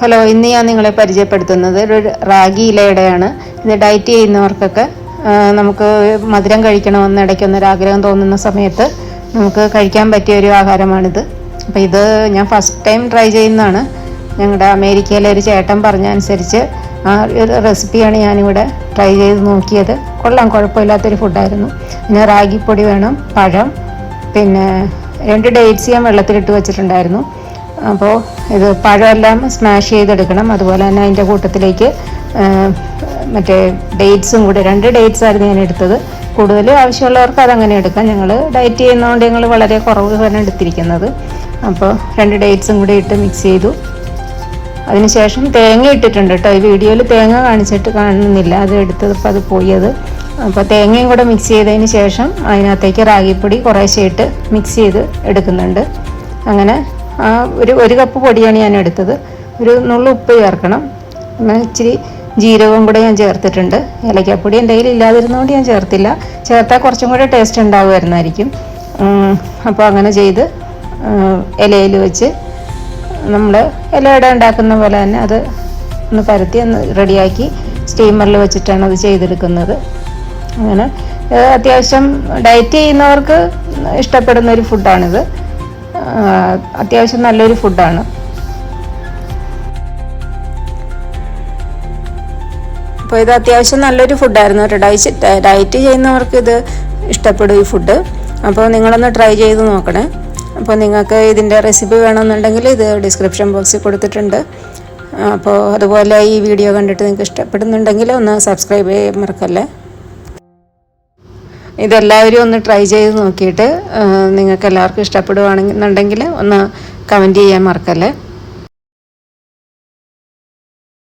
Hello ഇന്ന് ഞാൻ നിങ്ങളെ പരിചയപ്പെടുത്തുന്നത് ഒരു റാഗി ഇലയുടെയാണ്. ഇത് ഡയറ്റ് ചെയ്യുന്നവർക്കൊക്കെ നമുക്ക് മധുരം കഴിക്കണമെന്ന് ഇടയ്ക്കൊന്നൊരു ആഗ്രഹം തോന്നുന്ന സമയത്ത് നമുക്ക് കഴിക്കാൻ പറ്റിയ ഒരു ആഹാരമാണിത്. അപ്പോൾ ഇത് ഞാൻ ഫസ്റ്റ് ടൈം ട്രൈ ചെയ്യുന്നതാണ്. ഞങ്ങളുടെ അമേരിക്കയിലെ ഒരു ചേട്ടൻ പറഞ്ഞ അനുസരിച്ച് ആ ഒരു റെസിപ്പിയാണ് ഞാനിവിടെ ട്രൈ ചെയ്ത് നോക്കിയത്. കൊള്ളാം കുഴപ്പമില്ലാത്തൊരു ഫുഡായിരുന്നു പിന്നെ റാഗിപ്പൊടി വേണം പഴം പിന്നെ രണ്ട് ഡേറ്റ്സ് ഞാൻ വെള്ളത്തിലിട്ട് വെച്ചിട്ടുണ്ടായിരുന്നു. അപ്പോൾ ഇത് പഴമെല്ലാം സ്മാഷ് ചെയ്തെടുക്കണം. അതുപോലെ തന്നെ അതിന്റെ കൂട്ടത്തിലേക്ക് മറ്റേ ഡേറ്റ്സും കൂടി രണ്ട് ഡേറ്റ്സ് ആയിരുന്നു ഞാൻ എടുത്തത്. കൂടുതൽ ആവശ്യമുള്ളവർക്ക് അതങ്ങനെ എടുക്കാം. ഞങ്ങൾ ഡയറ്റ് ചെയ്യുന്നതുകൊണ്ട് ഞങ്ങൾ വളരെ കുറവ് തന്നെ എടുത്തിരിക്കുന്നത്. അപ്പോൾ രണ്ട് ഡേറ്റ്സും കൂടി ഇട്ട് മിക്സ് ചെയ്തു. അതിനുശേഷം തേങ്ങ ഇട്ടിട്ടുണ്ട് കേട്ടോ. ഈ വീഡിയോയിൽ തേങ്ങ കാണിച്ചിട്ട് കാണുന്നില്ല. അത് എടുത്തപ്പോൾ അത് പോയത് അപ്പോൾ തേങ്ങയും കൂടെ മിക്സ് ചെയ്തതിന് ശേഷം അതിനകത്തേക്ക് റാഗിപ്പൊടി കുറേശ്ശെ ഇട്ട് മിക്സ് ചെയ്ത് എടുക്കുന്നുണ്ട്. അങ്ങനെ ഒരു ഒരു കപ്പ് പൊടിയാണ് ഞാൻ എടുത്തത്. ഒരു നുള്ളു ഉപ്പ് ചേർക്കണം. പിന്നെ ഇച്ചിരി ജീരകവും കൂടെ ഞാൻ ചേർത്തിട്ടുണ്ട്. ഏലക്കാപ്പൊടി എന്റെ കയ്യിൽ ഇല്ലാതിരുന്നതുകൊണ്ട് ഞാൻ ചേർത്തില്ല. ചേർത്താൽ കുറച്ചും കൂടെ ടേസ്റ്റ് ഉണ്ടാവുമായിരുന്നായിരിക്കും. അപ്പോൾ അങ്ങനെ ചെയ്ത് ഇലയിൽ വെച്ച് നമ്മൾ ഇലയുടെ ഉണ്ടാക്കുന്ന പോലെ തന്നെ അത് ഒന്ന് പരത്തി ഒന്ന് റെഡിയാക്കി സ്റ്റീമറിൽ വെച്ചിട്ടാണ് അത് ചെയ്തെടുക്കുന്നത്. അങ്ങനെ അത്യാവശ്യം ഡയറ്റ് ചെയ്യുന്നവർക്ക് ഇഷ്ടപ്പെടുന്ന ഒരു ഫുഡാണിത് അത്യാവശ്യം നല്ലൊരു ഫുഡാണ് അപ്പോൾ ഇത് അത്യാവശ്യം നല്ലൊരു ഫുഡായിരുന്നു കേട്ടോ. ഡയറ്റ് ഡയറ്റ് ചെയ്യുന്നവർക്ക് ഇത് ഇഷ്ടപ്പെടും ഈ ഫുഡ് അപ്പോൾ നിങ്ങളൊന്ന് ട്രൈ ചെയ്ത് നോക്കണേ. അപ്പോൾ നിങ്ങൾക്ക് ഇതിന്റെ റെസിപ്പി വേണമെന്നുണ്ടെങ്കിൽ ഇത് ഡിസ്ക്രിപ്ഷൻ ബോക്സിൽ കൊടുത്തിട്ടുണ്ട്. അപ്പോൾ അതുപോലെ ഈ വീഡിയോ കണ്ടിട്ട് നിങ്ങൾക്ക് ഇഷ്ടപ്പെടുന്നുണ്ടെങ്കിൽ ഒന്ന് സബ്സ്ക്രൈബ് ചെയ്യാൻ മറക്കല്ലേ? ഇതെല്ലാവരും ഒന്ന് ട്രൈ ചെയ്ത് നോക്കിയിട്ട് നിങ്ങൾക്ക് എല്ലാവർക്കും ഇഷ്ടപ്പെടുകയാണെന്നുണ്ടെങ്കിൽ ഒന്ന് കമന്റ് ചെയ്യാൻ മറക്കല്ലേ?